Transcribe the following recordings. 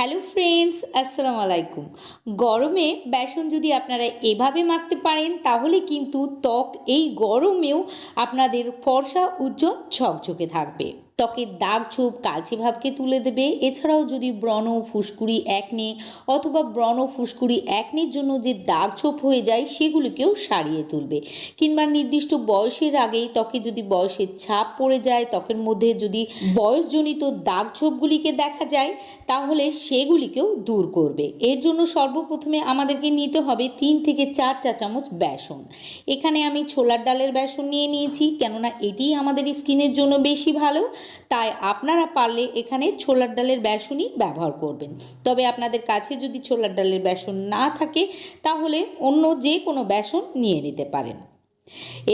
Hello friends, আসসালামু আলাইকুম। গরমে বেসন যদি আপনারা এভাবে মাখতে পারেন, তাহলে কিন্তু ত্বক এই গরমেও আপনাদের ফর্সা, উজ্জ্বল, ঝকঝকে থাকবে। ত্বকের দাগ ছোপ, কালচে ভাবকে তুলে দেবে। এছাড়াও যদি ব্রণ ফুসকুড়ি একনে অথবা ব্রণ ফুসকুড়ি একনের জন্য যে দাগ ছোপ হয়ে যায়, সেগুলিকেও সারিয়ে তুলবে। কিংবা নির্দিষ্ট বয়সের আগেই ত্বকে যদি বয়সের ছাপ পড়ে যায়, ত্বকের মধ্যে যদি বয়সজনিত দাগ ছোপগুলিকে দেখা যায়, তাহলে সেগুলিকেও দূর করবে। এর জন্য সর্বপ্রথমে আমাদেরকে নিতে হবে তিন থেকে চার চা চামচ বেসন। এখানে আমি ছোলার ডালের বেসন নিয়ে নিয়েছি, কেননা এটিই আমাদের স্কিনের জন্য বেশি ভালো। তাই আপনারা পারলে এখানে ছোলার ডালের বেসনই ব্যবহার করবেন। তবে আপনাদের কাছে যদি ছোলার ডালের বেসন না থাকে, তাহলে অন্য যে কোনো বেসন নিয়ে নিতে পারেন।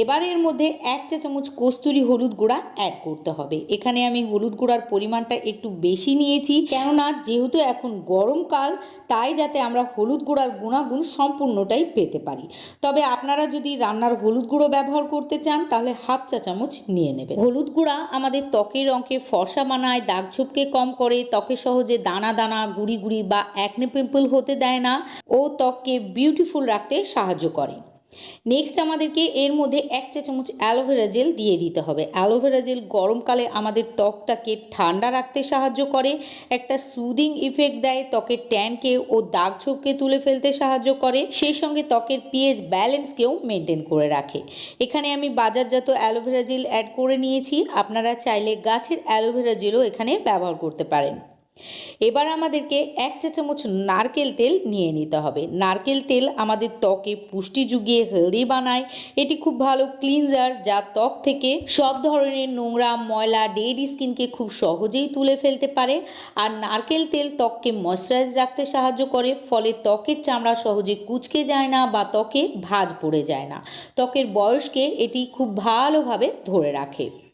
এবার এর মধ্যে এক চা চামচ কস্তুরি হলুদ গুঁড়া অ্যাড করতে হবে। এখানে আমি হলুদ গুঁড়ার পরিমাণটা একটু বেশি নিয়েছি, কেননা যেহেতু এখন গরমকাল তাই যাতে আমরা হলুদ গুঁড়ার গুণাগুণ সম্পূর্ণটাই পেতে পারি। তবে আপনারা যদি রান্নার হলুদ গুঁড়ো ব্যবহার করতে চান, তাহলে হাফ চা চামচ নিয়ে নেবেন। হলুদ গুঁড়া আমাদের ত্বকের রঙকে ফর্সা বানায় দাগ ছোপকে কম করে, ত্বকে সহজে দানা দানা, গুড়ি গুড়ি বা অ্যাকনে পিম্পল হতে দেয় না, ও ত্বককে বিউটিফুল রাখতে সাহায্য করে। নেক্সট আমাদেরকে এর মধ্যে এক চা চামচ অ্যালোভেরা জেল দিয়ে দিতে হবে। অ্যালোভেরা জেল গরমকালে আমাদের ত্বকটাকে ঠান্ডা রাখতে সাহায্য করে, একটা সুদিং ইফেক্ট দেয়, ত্বকের ট্যানকে ও দাগ ছোপকে তুলে ফেলতে সাহায্য করে, সেই সঙ্গে ত্বকের পিএইচ ব্যালেন্সকেও মেনটেন করে রাখে। এখানে আমি বাজারজাত অ্যালোভেরা জেল অ্যাড করে নিয়েছি। আপনারা চাইলে গাছের অ্যালোভেরা জেলও এখানে ব্যবহার করতে পারেন। এবার আমাদেরকে এক চা চামচ নারকেল তেল নিয়ে নিতে হবে। নারকেল তেল আমাদের ত্বকে পুষ্টি যুগিয়ে হেলদি বানায়। এটি খুব ভালো ক্লিনজার যা ত্বক থেকে সব ধরনের নোংরা, ময়লা, ডেড স্কিনকে খুব সহজেই তুলে ফেলতে পারে। আর নারকেল তেল ত্বককে ময়শ্চারাইজ রাখতে সাহায্য করে, ফলে ত্বকের চামড়া সহজে কুচকে যায় না বা ত্বকে ভাঁজ পড়ে যায় না। ত্বকের বয়সকে এটি খুব ভালোভাবে ধরে রাখে।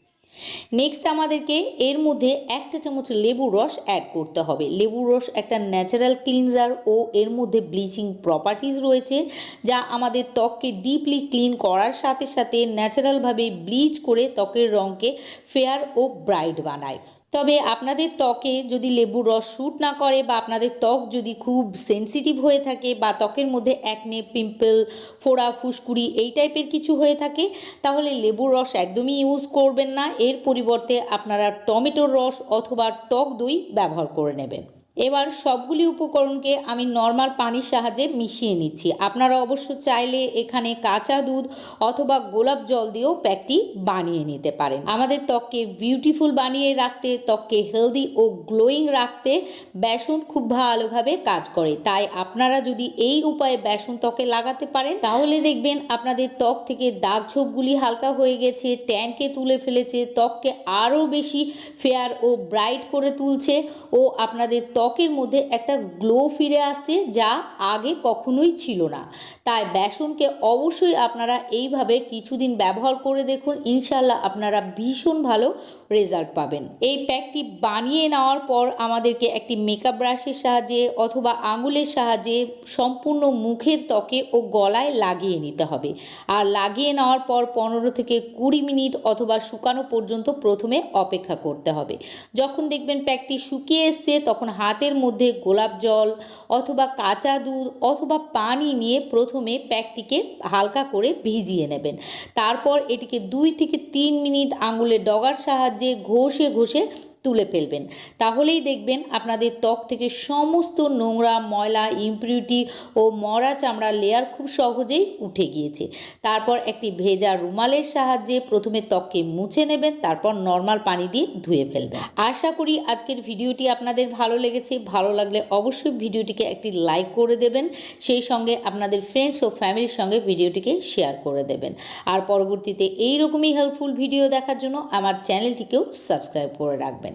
নেক্সট আমাদেরকে এর মধ্যে এক চা চামচ লেবুর রস অ্যাড করতে হবে। লেবুর রস একটা ন্যাচারাল ক্লিনজার ও এর মধ্যে ব্লিচিং প্রপার্টিজ রয়েছে, যা আমাদের ত্বককে ডিপলি ক্লিন করার সাথে সাথে ন্যাচারালভাবে ব্লিচ করে ত্বকের রঙকে ফেয়ার ও ব্রাইট বানায়। তবে আপনাদের ত্বকে যদি লেবুর রস শ্যুট না করে বা আপনাদের ত্বক যদি খুব সেন্সিটিভ হয়ে থাকে বা ত্বকের মধ্যে একনে পিম্পল ফোড়া, ফুসকুড়ি এই টাইপের কিছু হয়ে থাকে, তাহলে লেবুর রস একদমই ইউজ করবেন না। এর পরিবর্তে আপনারা টমেটোর রস অথবা টক দই ব্যবহার করে নেবেন। এবার সবগুলি উপকরণকে আমি নর্মাল পানির সাহায্যে মিশিয়ে নিচ্ছি। আপনারা অবশ্য চাইলে এখানে কাঁচা দুধ অথবা গোলাপ জল দিয়েও প্যাকটি বানিয়ে নিতে পারেন। আমাদের ত্বককে বিউটিফুল বানিয়ে রাখতে, ত্বককে হেলদি ও গ্লোয়িং রাখতে বেসন খুব ভালোভাবে কাজ করে। তাই আপনারা যদি এই উপায়ে বেসন ত্বকে লাগাতে পারেন, তাহলে দেখবেন আপনাদের ত্বক থেকে দাগ ছোপগুলি হালকা হয়ে গেছে, ট্যানকে তুলে ফেলেছে, ত্বককে আরও বেশি ফেয়ার ও ব্রাইট করে তুলছে ও আপনাদের ত্বকের মধ্যে একটা গ্লো ফিরে আসছে যা আগে কখনোই ছিল না। তাই বেসনকে অবশ্যই আপনারা এইভাবে কিছুদিন ব্যবহার করে দেখুন ইনশাল্লাহ আপনারা ভীষণ ভালো রেজাল্ট পাবেন। এই প্যাকটি বানিয়ে নেওয়ার পর আমাদেরকে একটি মেকআপ ব্রাশের সাহায্যে অথবা আঙুলের সাহায্যে সম্পূর্ণ মুখের ত্বকে ও গলায় লাগিয়ে নিতে হবে। আর লাগিয়ে নেওয়ার পর পনেরো থেকে কুড়ি মিনিট অথবা শুকানো পর্যন্ত প্রথমে অপেক্ষা করতে হবে। যখন দেখবেন প্যাকটি শুকিয়ে এসছে, তখন হাতের মধ্যে গোলাপ জল অথবা কাঁচা দুধ অথবা পানি নিয়ে প্রথমে প্যাকটিকে হালকা করে ভিজিয়ে নেবেন। তারপর এটিকে দুই থেকে তিন মিনিট আঙুলের ডগার সাহায্যে ঘষে ঘষে তুলে ফেলবেন। তাহলেই দেখবেন আপনাদের ত্বক থেকে সমস্ত নোংরা, ময়লা ইমপিউরিটি ও মরা চামড়ার লেয়ার খুব সহজেই উঠে গিয়েছে। তারপর একটি ভেজা রুমালের সাহায্যে প্রথমে ত্বককে মুছে নেবেন, তারপর নর্মাল পানি দিয়ে ধুয়ে ফেলবেন। আশা করি আজকের ভিডিওটি আপনাদের ভালো লেগেছে। ভালো লাগলে অবশ্যই ভিডিওটিকে একটি লাইক করে দেবেন। সেই সঙ্গে আপনাদের ফ্রেন্ডস ও ফ্যামিলির সঙ্গে ভিডিওটিকে শেয়ার করে দেবেন। আর পরবর্তীতে এই রকমই হেল্পফুল ভিডিও দেখার জন্য আমার চ্যানেলটিকেও সাবস্ক্রাইব করে রাখবেন।